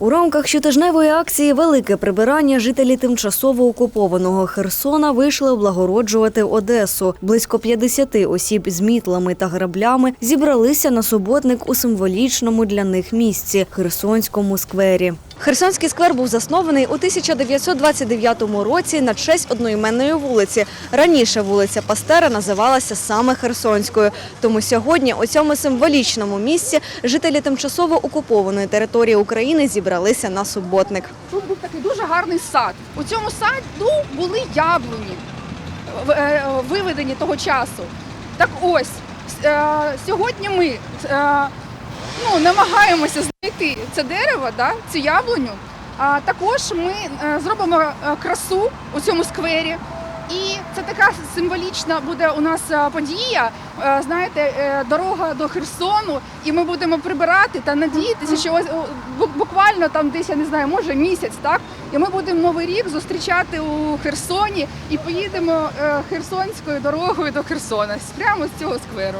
У рамках щотижневої акції Велике прибирання жителі тимчасово окупованого Херсона вийшли облагороджувати Одесу. Близько 50 осіб з мітлами та граблями зібралися на суботник у символічному для них місці Херсонському сквері. Херсонський сквер був заснований у 1929 році на честь одноіменної вулиці. Раніше вулиця Пастера називалася саме Херсонською. Тому сьогодні у цьому символічному місці жителі тимчасово окупованої території України зібралися на суботник. Тут був такий дуже гарний сад. У цьому саду були яблуні, е, виведені того часу. Так ось, е, сьогодні ми е, ну, намагаємося знайти це дерево, да, цю яблуню. А також ми е, зробимо е, красу у цьому сквері. І це така символічна буде у нас е, подія. Знаєте, дорога до Херсону, і ми будемо прибирати та надіятися, що ось бу- буквально там десь я не знаю, може місяць, так і ми будемо новий рік зустрічати у Херсоні і поїдемо херсонською дорогою до Херсона прямо з цього скверу.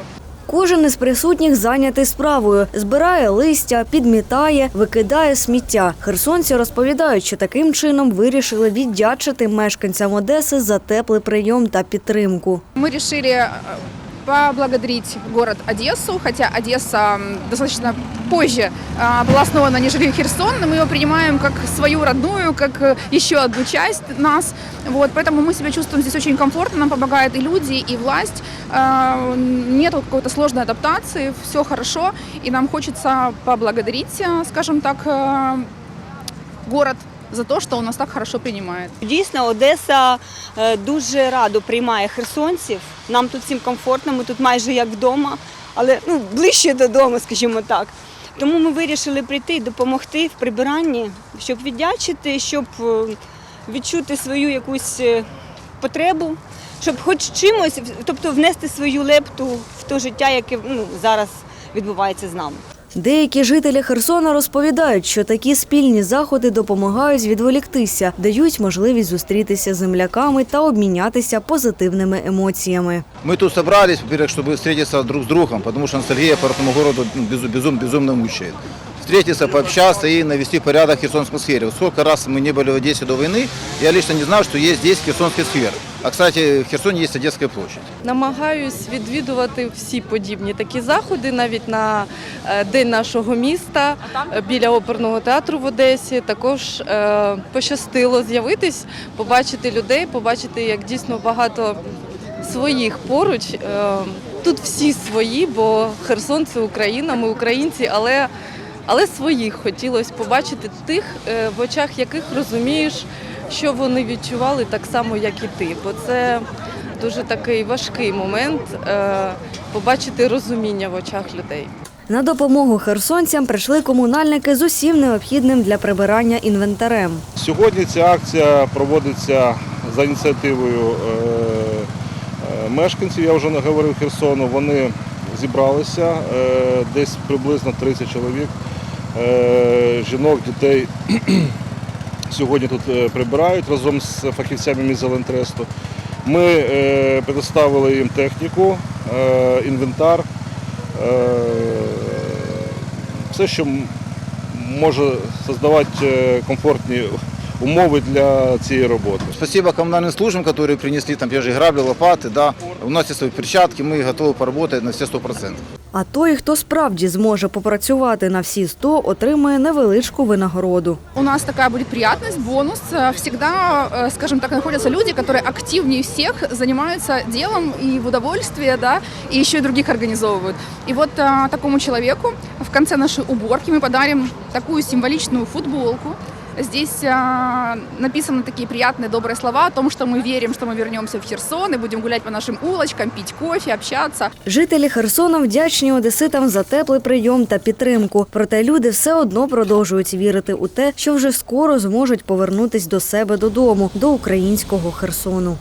Кожен із присутніх зайнятий справою, збирає листя, підмітає, викидає сміття. Херсонці розповідають, що таким чином вирішили віддячити мешканцям Одеси за теплий прийом та підтримку. Ми решили э, поблагодарить город Одессу, хотя Одесса достаточно позже а, была основана, нежели Херсон, но мы его принимаем как свою родную, как э, еще одну часть нас. Вот, поэтому мы себя чувствуем здесь очень комфортно, нам помогают и люди, и власть. А, Нет какой-то сложной адаптации, все хорошо, и нам хочется поблагодарить, э, скажем так, э, город за то, что он нас так хорошо принимает. Дійсно, Одеса е, дуже радо приймає херсонців. Нам тут всім комфортно, ми тут майже як вдома, але ну, ближче додому, скажімо так. Тому ми вирішили прийти і допомогти в прибиранні, щоб віддячити, щоб е, відчути свою якусь е, потребу, щоб хоч чимось, тобто внести свою лепту в те життя, яке ну, зараз відбувається з нами. Деякі жителі Херсона розповідають, що такі спільні заходи допомагають відволіктися, дають можливість зустрітися з земляками та обмінятися позитивними емоціями. Мы тут собрались, во-первых, чтобы встретиться друг с другом, потому что ностальгия по этому городу ну, безу- безум, безумно мучает. Встретиться, пообщаться и навести порядок в Херсонском сквере. Вот сколько раз мы не были в Одессе до войны, я лично не знал, что есть здесь Херсонский сквер. А, кстати, в Херсоне есть Одесская площадь. Намагаюсь відвідувати всі подібні такі заходи, навіть на е, день нашого міста біля оперного театру в Одесі. Також е, пощастило з'явитись, побачити людей, побачити, як дійсно багато своїх поруч. Е, Тут всі свої, бо Херсон це Україна, ми українці, але, але своїх хотілося побачити тих, е, в очах яких розумієш, що вони відчували так само, як і ти. Бо це дуже такий важкий момент е, побачити розуміння в очах людей. На допомогу херсонцям прийшли комунальники з усім необхідним для прибирання інвентарем. Сьогодні ця акція проводиться за ініціативою е, мешканців. Я вже не говорив Херсону. Вони зібралися десь приблизно 30 чоловік. Е, Жінок, дітей сьогодні тут е, прибирають разом з фахівцями Мізелентресту. Ми е, предоставили їм техніку, е, інвентар, е, все, що м- може создавати е, комфортні умови для цієї роботи. Спасибо коммунальным службам, которые принесли там те же грабли, лопаты, да. У нас есть свои перчатки, мы готовы поработать на все сто процентов. А той, хто справді зможе попрацювати на всі 100, отримує невеличку винагороду. У нас такая будет приятность, бонус. Э, Всегда, э, скажем так, находятся люди, которые активнее всех занимаются делом и в удовольствие, да, и еще и других организовывают. И вот э, такому человеку в конце нашей уборки мы подарим такую символичную футболку. Здесь э, написаны такие приятные, добрые слова о том, что мы верим, что мы вернемся в Херсон и будем гулять по нашим улочкам, пить кофе, общаться. Жителі Херсона вдячні одеситам за теплий прийом та підтримку. Проте люди все одно продовжують вірити у те, що вже скоро зможуть повернутись до себе додому, до українського Херсону.